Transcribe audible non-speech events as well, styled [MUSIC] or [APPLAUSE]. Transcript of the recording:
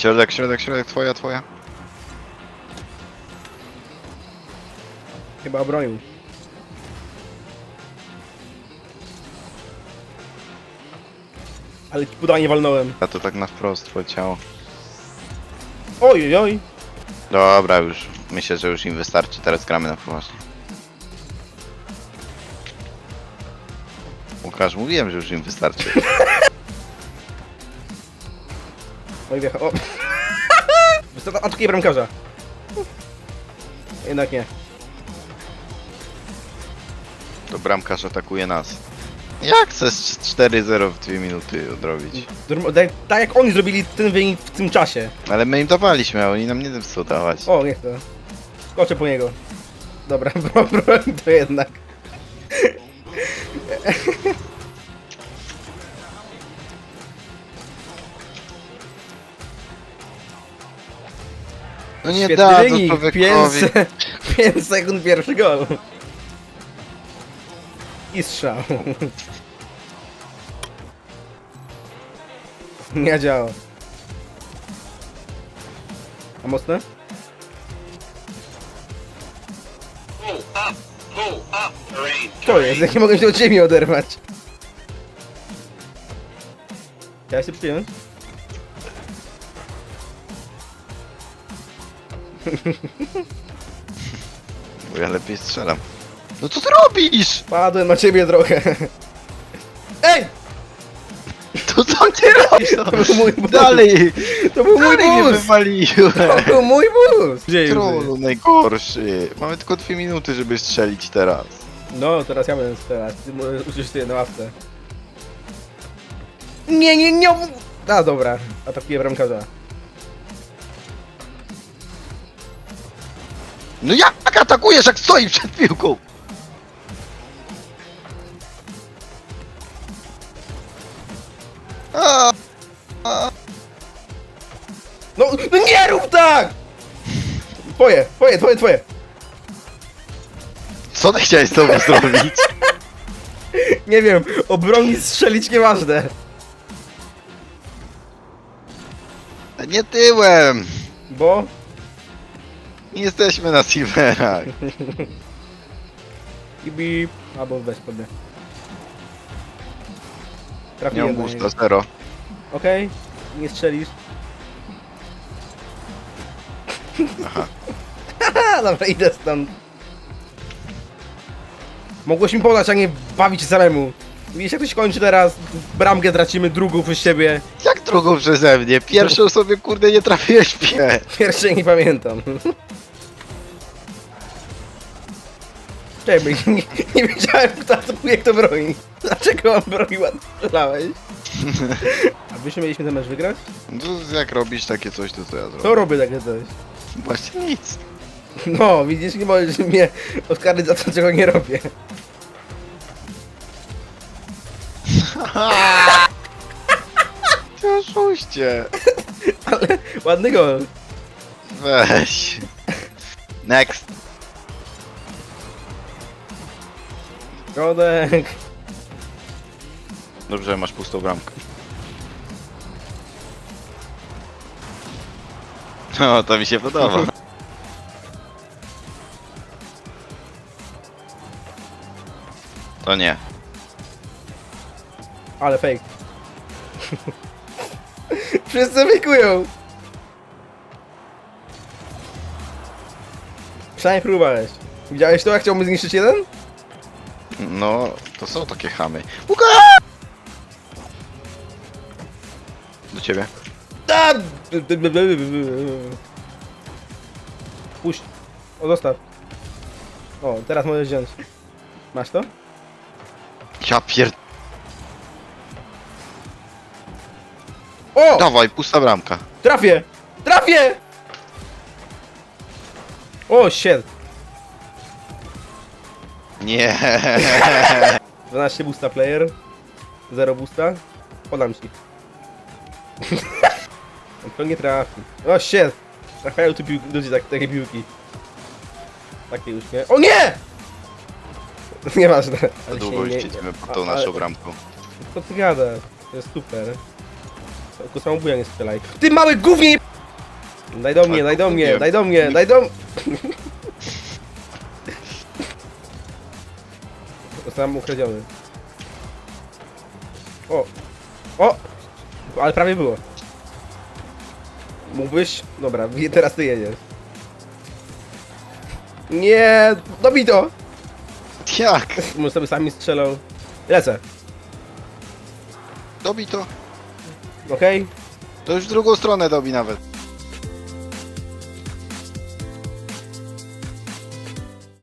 Środek, środek, środek, twoja, twoja. Chyba obronił. Ale podanie walnąłem. A to tak na wprost poleciało. Oj, oj, oj. Dobra, już. Myślę, że już im wystarczy. Teraz gramy na poważnie. Łukasz, mówiłem, że już im wystarczy. [LAUGHS] Oj, wjechał. O. [LAUGHS] Wystata- Atakuje bramkarza. Jednak nie. To bramkarz atakuje nas. Jak chcesz 4-0 w 2 minuty odrobić? Tak, tak jak oni zrobili ten wynik w tym czasie. Ale my im dawaliśmy, a oni nam nie wiem co dawać. O, nie chcę. Skoczę po niego. Dobra, [LAUGHS] bro, to jednak. No nie Świetny da to wynik. człowiekowi. 5 [LAUGHS] sekund pierwszy gol. I strzał. [LAUGHS] Nie działa. A mocne? Pull up, pull up, Marine. To jest, jak nie mogę się od ziemi oderwać. Ja się przyjąłem. Bo ja lepiej strzelam. No co ty robisz? Padłem na ciebie trochę. Ej! To co ty robisz? To był mój bus. Dalej! To był mój Dalej mnie bus! wywaliłem! To był mój bus! Gdzie Trollu najgorszy. Mamy tylko dwie minuty, żeby strzelić teraz. No, teraz ja będę strzelać. Ty możesz sobie na ławce. Nie, nie, nie! A, dobra. Atakuję bramkarza. No jak atakujesz, jak stoi przed piłką? A, No, no nie rób tak! Twoje, twoje, twoje, twoje. co ty chciałeś z tobą zrobić? Nie wiem, obronić, strzelić, nieważne. Nie tyłem! Bo... Nie jesteśmy na silverach. I bip. Albo weź podnie. Nie Trafiłem mam do gusta, niego. zero. Okej, nie strzelisz. Aha. [LAUGHS] Dobra, idę stąd. Mogłeś mi podać, a nie bawić się samemu. Widzisz jak to się kończy teraz? Bramkę tracimy, drugą przez siebie. Jak drugą przeze mnie? Pierwszą [LAUGHS] sobie kurde nie trafiłeś pie. Pierwszej nie pamiętam. Czekaj, nie, nie wiedziałem kto atakuje, kto broni. Dlaczego on bronił, a ty strzelałeś? A byśmy mieliśmy ten mecz wygrać? No, jak robisz takie coś, to co ja zrobię? To robię takie coś. Właśnie nic. No, widzisz, nie możesz mnie oskarżyć za to, czego nie robię. [LAUGHS] Ty oszuście. Ale ładny gol. Weź. Next. Środek. Dobrze, masz pustą bramkę. No, to mi się podoba. [LAUGHS] To nie. Ale fake. Wszyscy wykują. Przynajmniej próbowałeś. Widziałeś to, jak chciałbym zniszczyć jeden? No, to są takie chamy. Łukasz! Do ciebie. Da! Puść. O, zostaw. O, teraz możesz wziąć. Masz to? Ja pier... O! Dawaj, pusta bramka. Trafię! Trafię! O, shit. Nie. 12 boosta player. 0 boosta. Podam ci. [LAUGHS] to nie trafi. O, shit. Trafiają tu piłki, ludzie tak, takie piłki. Takie już nie. O nie! Nieważne. Za długo już nie- siedzimy pod tą naszą bramką. Co ty gadasz? To jest super. Tylko samobuja nie strzelaj. Ty mały gównie! Daj do mnie, daj do mnie, daj do mnie, daj do mnie. Zostałem ukradziony. O! O! Ale prawie było. Mógłbyś? Dobra, [LAUGHS] teraz ty jedziesz. Nie! Dobij to! Jak? Może sobie sami strzelał. Lecę, Dobi to. okej? To już w drugą stronę dobi nawet.